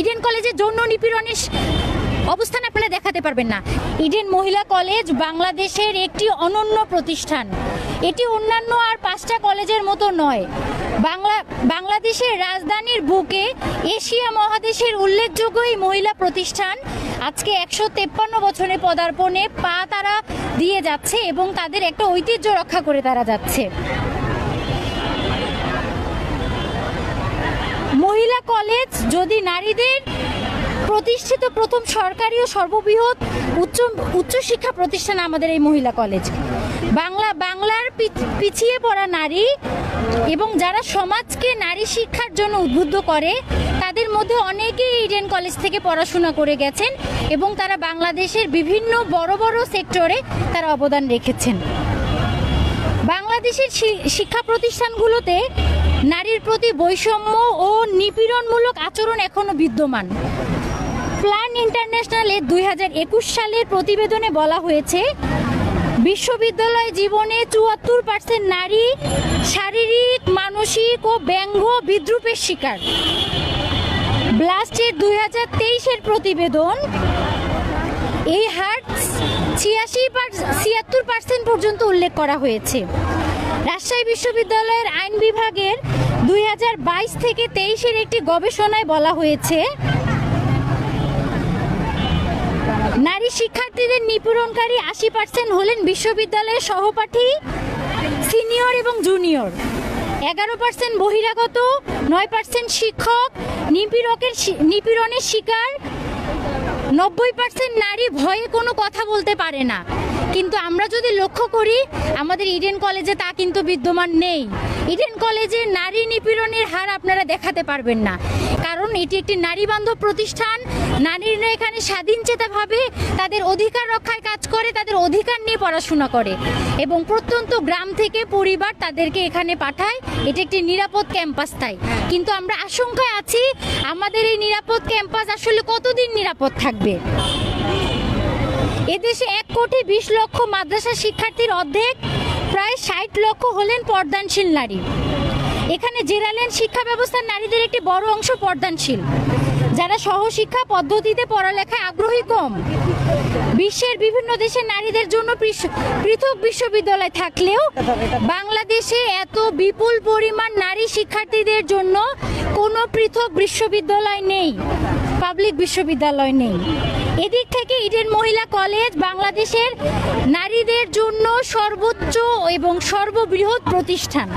Eden কলেজে যৌন নিপীড়নের অবস্থান আপনারা দেখাতে পারবেন না। ইডেন মহিলা কলেজ বাংলাদেশের একটি অনন্য প্রতিষ্ঠান। এটি অন্যান্য আর পাঁচটা কলেজের মতো নয়। বাংলা, বাংলাদেশের রাজধানীর বুকে এশিয়া মহাদেশের উল্লেখযোগ্য এই মহিলা প্রতিষ্ঠান। আজকে একশো তেপ্পান্ন বছরে পদার্পণে পা তারা দিয়ে যাচ্ছে এবং তাদের একটা ঐতিহ্য রক্ষা করে তারা যাচ্ছে। কলেজ যদি নারীদের প্রতিষ্ঠিত প্রথম সরকারি ও সর্ববৃহৎ উচ্চ, উচ্চশিক্ষা প্রতিষ্ঠান আমাদের এই মহিলা কলেজ। বাংলা, বাংলার পিছিয়ে পড়া নারী এবং যারা সমাজকে নারী শিক্ষার জন্য উদ্বুদ্ধ করে, তাদের মধ্যে অনেকেই ইডেন কলেজ থেকে পড়াশোনা করে গেছেন এবং তারা বাংলাদেশের বিভিন্ন বড় বড় সেক্টরে তারা অবদান রেখেছেন। বাংলাদেশের শিক্ষা প্রতিষ্ঠানগুলোতে নারীর প্রতি বৈষম্য ও নিপীড়নমূলক আচরণ এখনও বিদ্যমান। প্ল্যান ইন্টারন্যাশনালে দুই সালের প্রতিবেদনে বলা হয়েছে, বিশ্ববিদ্যালয় জীবনে চুয়াত্তর পার্সেন্ট নারী শারীরিক, মানসিক ও ব্যঙ্গ বিদ্রুপের শিকার। ব্লাস্টের দুই হাজার তেইশের প্রতিবেদন, এই হার ছিয়াশি ছিয়াত্তর পার্সেন্ট পর্যন্ত উল্লেখ করা হয়েছে। রাজশাহী বিশ্ববিদ্যালয়ের আইন বিভাগের দুই হাজার বাইশ থেকে তেইশের একটি গবেষণায় বলা হয়েছে, নারী শিক্ষার্থীদের নিপীড়নকারী আশি পার্সেন্ট হলেন বিশ্ববিদ্যালয়ের সহপাঠী, সিনিয়র এবং জুনিয়র। এগারো পার্সেন্ট বহিরাগত, নয় পার্সেন্ট শিক্ষক, নিপীড়কের নিপীড়নের শিকার নব্বই পার্সেন্ট নারী ভয়ে কোনো কথা বলতে পারে না। কিন্তু আমরা যদি লক্ষ্য করি, আমাদের ইডেন কলেজে তা কিন্তু বিদ্যমান নেই। ইডেন কলেজে নারী নিপীড়নের হার আপনারা দেখাতে পারবেন না। এটি একটি নারী বান্ধব প্রতিষ্ঠান। নারীরা এখানে স্বাধীন চেতাভাবে তাদের অধিকার রক্ষায় কাজ করে, তাদের অধিকার নিয়ে পড়াশোনা করে এবং প্রত্যন্ত গ্রাম থেকে পরিবার তাদেরকে এখানে পাঠায়। এটি একটি নিরাপদ ক্যাম্পাস তাই। কিন্তু আমরা আশঙ্কায় আছি, আমাদের এই নিরাপদ ক্যাম্পাস আসলে কতদিন নিরাপদ থাকবে? এদেশে এক কোটি বিশ লক্ষ মাদ্রাসা শিক্ষার্থীর অর্ধেক, প্রায় ষাট লক্ষ হলেন পর্দানশীল নারী। এখানে জেরালেন শিক্ষা ব্যবস্থার নারীদের একটি বড় অংশ পর্দানশীল। যারা সহশিক্ষা পদ্ধতিতে পড়ালেখায় আগ্রহী কম। বিশ্বের বিভিন্ন দেশের নারীদের জন্য পৃথক বিশ্ববিদ্যালয় থাকলেও বাংলাদেশে এত বিপুল পরিমাণ নারী শিক্ষার্থীদের জন্য কোনো পৃথক বিশ্ববিদ্যালয় নেই পাবলিক বিশ্ববিদ্যালয় নেই। এদিক থেকে ইডেন মহিলা কলেজ বাংলাদেশের নারীদের জন্য সর্বোচ্চ এবং সর্ববৃহৎ প্রতিষ্ঠান।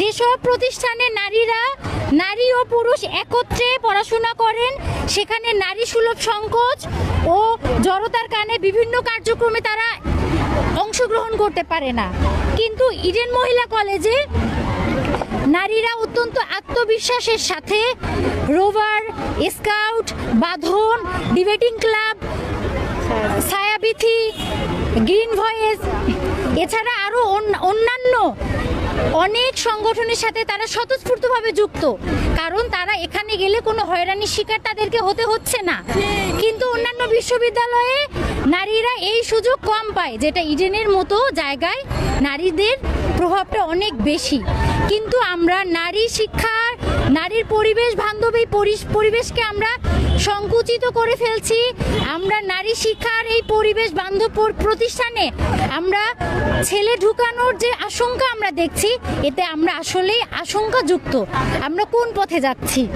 যেসব প্রতিষ্ঠানে নারীরা নারী ও পুরুষ একত্রে পড়াশোনা করেন, সেখানে নারী সুলভ সংকোচ ও জড়তার কারণে বিভিন্ন কার্যক্রমে তারা অংশগ্রহণ করতে পারে না। কিন্তু ইডেন মহিলা কলেজে নারীরা অত্যন্ত আত্মবিশ্বাসের সাথে rover scout, Badhan, debating club, Chhayabithi, green voice, এছাড়া আরও অন্যান্য অনেক সংগঠনের সাথে তারা স্বতঃস্ফূর্তভাবে যুক্ত। কারণ তারা এখানে গেলে কোনো হয়রানির শিকার তাদেরকে হতে হচ্ছে না। কিন্তু অন্যান্য বিশ্ববিদ্যালয়ে নারীরা এই সুযোগ কম পায়, যেটা ইডেনের মতো জায়গায় নারীদের প্রভাবটা অনেক বেশি। কিন্তু আমরা নারী শিক্ষার নারীর পরিবেশ বান্ধব এই পরি- পরিবেশকে আমরা সংকুচিত করে ফেলছি। আমরা নারী শিক্ষার এই পরিবেশ বান্ধব প্রতিষ্ঠানে আমরা ছেলে ঢুকানোর যে আশঙ্কা আমরা দেখছি, এতে আমরা আসলেই আশঙ্কাযুক্ত। আমরা কোন পথে যাচ্ছি?